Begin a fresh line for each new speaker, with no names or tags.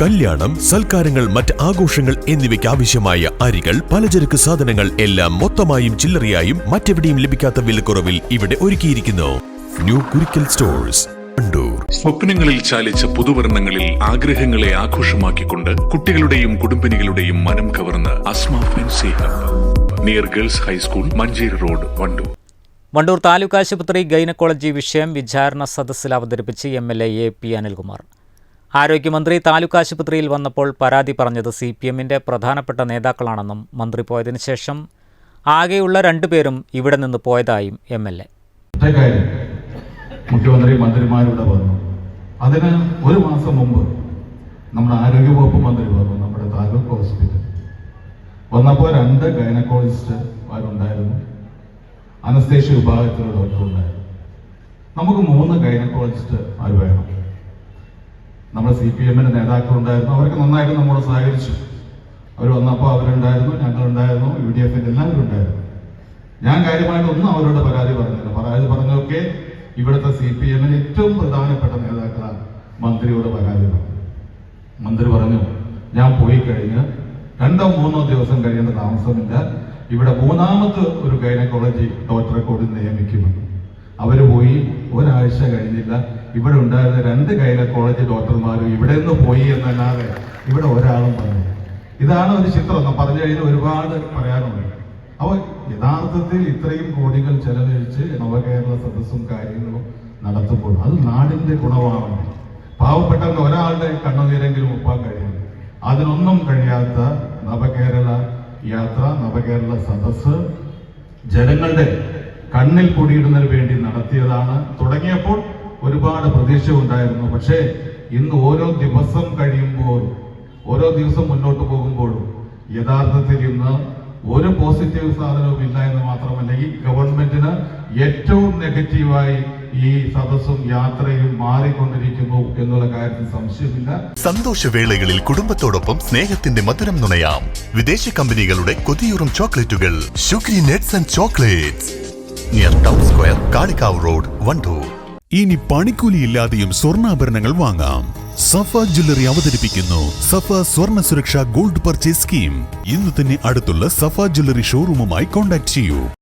കല്യാണം സൽക്കാരങ്ങൾ മറ്റ് ആഘോഷങ്ങൾ എന്നിവയ്ക്ക് ആവശ്യമായ അരികൾ പലചരക്ക് സാധനങ്ങൾ എല്ലാം മൊത്തമായും ചില്ലറയായും മറ്റെവിടെയും ലഭിക്കാത്ത വിലക്കുറവിൽ ഇവിടെ ഒരുക്കിയിരിക്കുന്നു. ന്യൂ കുരിക്കൽ സ്റ്റോഴ്സ് വണ്ടൂർ
സ്വപ്നങ്ങളിൽ ചാലിച്ച പുതുവർണങ്ങളിൽ ആഗ്രഹങ്ങളെ ആഘോഷമാക്കിക്കൊണ്ട് കുട്ടികളുടെയും കുടുംബിനികളുടെയും മനം കവർന്ന് Asma fancy hub. Near girls high school Manjeri road Wandoor.
Wandoor taluk ആശുപത്രി ഗൈനക്കോളജി വിഷയം വിചാരണ സദസ്സിൽ അവതരിപ്പിച്ച് M L A A P Anilkumar. ആരോഗ്യമന്ത്രി താലൂക്ക് ആശുപത്രിയിൽ വന്നപ്പോൾ പരാതി പറഞ്ഞത് സി പി എമ്മിന്റെ പ്രധാനപ്പെട്ട നേതാക്കളാണെന്നും മന്ത്രി പോയതിനു ശേഷം ആകെയുള്ള രണ്ടുപേരും ഇവിടെ നിന്ന് പോയതായും എം എൽ എ.
മുഖ്യമന്ത്രി മന്ത്രിമാരിവിടെ വന്നു. അതിന് ഒരു മാസം മുമ്പ് നമ്മുടെ ആരോഗ്യവകുപ്പ് മന്ത്രി വന്നു നമ്മുടെ താലൂക്ക് ഹോസ്പിറ്റൽ വന്നപ്പോൾ രണ്ട് ഗൈനക്കോളജിസ്റ്റ് അവരുണ്ടായിരുന്നു അനസ്തേഷ്യ വിഭാഗത്തിലുള്ള ഡോക്ടർ ഉണ്ടായിരുന്നു നമുക്ക് മൂന്ന് ഗൈനക്കോളജിസ്റ്റ് ആര് വേണം. നമ്മുടെ സി പി എമ്മിന്റെ നേതാക്കളുണ്ടായിരുന്നു. അവർക്ക് നന്നായിട്ട് നമ്മോട് സഹകരിച്ചു. അവർ വന്നപ്പോൾ അവരുണ്ടായിരുന്നു ഞങ്ങളുണ്ടായിരുന്നു യു ഡി എഫിന്റെ എല്ലാവരും ഉണ്ടായിരുന്നു. ഞാൻ കാര്യമായിട്ടൊന്നും അവരോട് പരാതി പറഞ്ഞില്ല. പരാതി പറഞ്ഞൊക്കെ ഇവിടുത്തെ സി പി എമ്മിന് ഏറ്റവും പ്രധാനപ്പെട്ട നേതാക്കളാണ്. മന്ത്രിയോട് പരാതി പറഞ്ഞു. മന്ത്രി പറഞ്ഞു ഞാൻ പോയി കഴിഞ്ഞ് രണ്ടോ മൂന്നോ ദിവസം കഴിയേണ്ട താമസമില്ല. ഇവിടെ മൂന്നാമത്തെ ഒരു ഗൈനക്കോളജി ഡോക്ടറെ കൂടി നിയമിക്കുമെന്ന് അവർ പോയി ഒരാഴ്ച കഴിഞ്ഞില്ല. ഇവിടെ ഉണ്ടായിരുന്ന രണ്ട് ഗൈനക്കോളജി ഡോക്ടർമാരും ഇവിടെ നിന്ന് പോയി എന്നല്ലാതെ ഇവിടെ ഒരാളും പറഞ്ഞു ഇതാണ് ഒരു ചിത്രം. പറഞ്ഞു കഴിഞ്ഞാൽ ഒരുപാട് പറയാനുണ്ട്. അപ്പോൾ യഥാർത്ഥത്തിൽ ഇത്രയും കോടികൾ ചെലവഴിച്ച് നവകേരള സദസ്സും കാര്യങ്ങളും നടത്തുമ്പോൾ അത് നാടിന്റെ ഗുണമാണ് പാവപ്പെട്ട ഒരാളുടെ കണ്ണുനീരെങ്കിലും ഒപ്പാൻ കഴിയും അതിനൊന്നും കഴിയാത്ത നവകേരള യാത്ര നവകേരള സദസ്സ് ജനങ്ങളുടെ കണ്ണിൽ കുടിയിടുന്നതിന് വേണ്ടി നടത്തിയതാണ്. തുടങ്ങിയപ്പോൾ ഒരുപാട് പ്രതീക്ഷ ഉണ്ടായിരുന്നു. പക്ഷേ ഇന്ന് ഓരോ ദിവസം കഴിയുമ്പോൾ ഓരോ ദിവസം മുന്നോട്ട് പോകുമ്പോഴും യഥാർത്ഥത്തിൽ ഇന്ന് ഒരു പോസിറ്റീവ് സാധനവും ഇല്ല എന്ന് മാത്രമല്ല ഈ ഗവൺമെന്റിന് ഏറ്റവും നെഗറ്റീവായി ഈ സദസ്സും യാത്രയും മാറിക്കൊണ്ടിരിക്കുന്നു എന്നുള്ള കാര്യത്തിൽ സംശയമില്ല.
സന്തോഷവേളകളിൽ കുടുംബത്തോടൊപ്പം സ്നേഹത്തിന്റെ മധുരം നുണയാം. വിദേശ കമ്പനികളുടെ കൊതിയൂറും ചോക്ലേറ്റുകൾ. Sugary nuts and chocolates. Near town square Kalikavu road Wandoor
ഇനി പണിക്കൂലിയില്ലാതെയും സ്വർണാഭരണങ്ങൾ വാങ്ങാം. സഫ ജ്വല്ലറി അവതരിപ്പിക്കുന്നു. സഫ സ്വർണ സുരക്ഷ ഗോൾഡ് പർച്ചേസ് സ്കീം. ഇന്ന് തന്നെ അടുത്തുള്ള സഫ ജ്വല്ലറി ഷോറൂമുമായി കോൺടാക്ട് ചെയ്യൂ.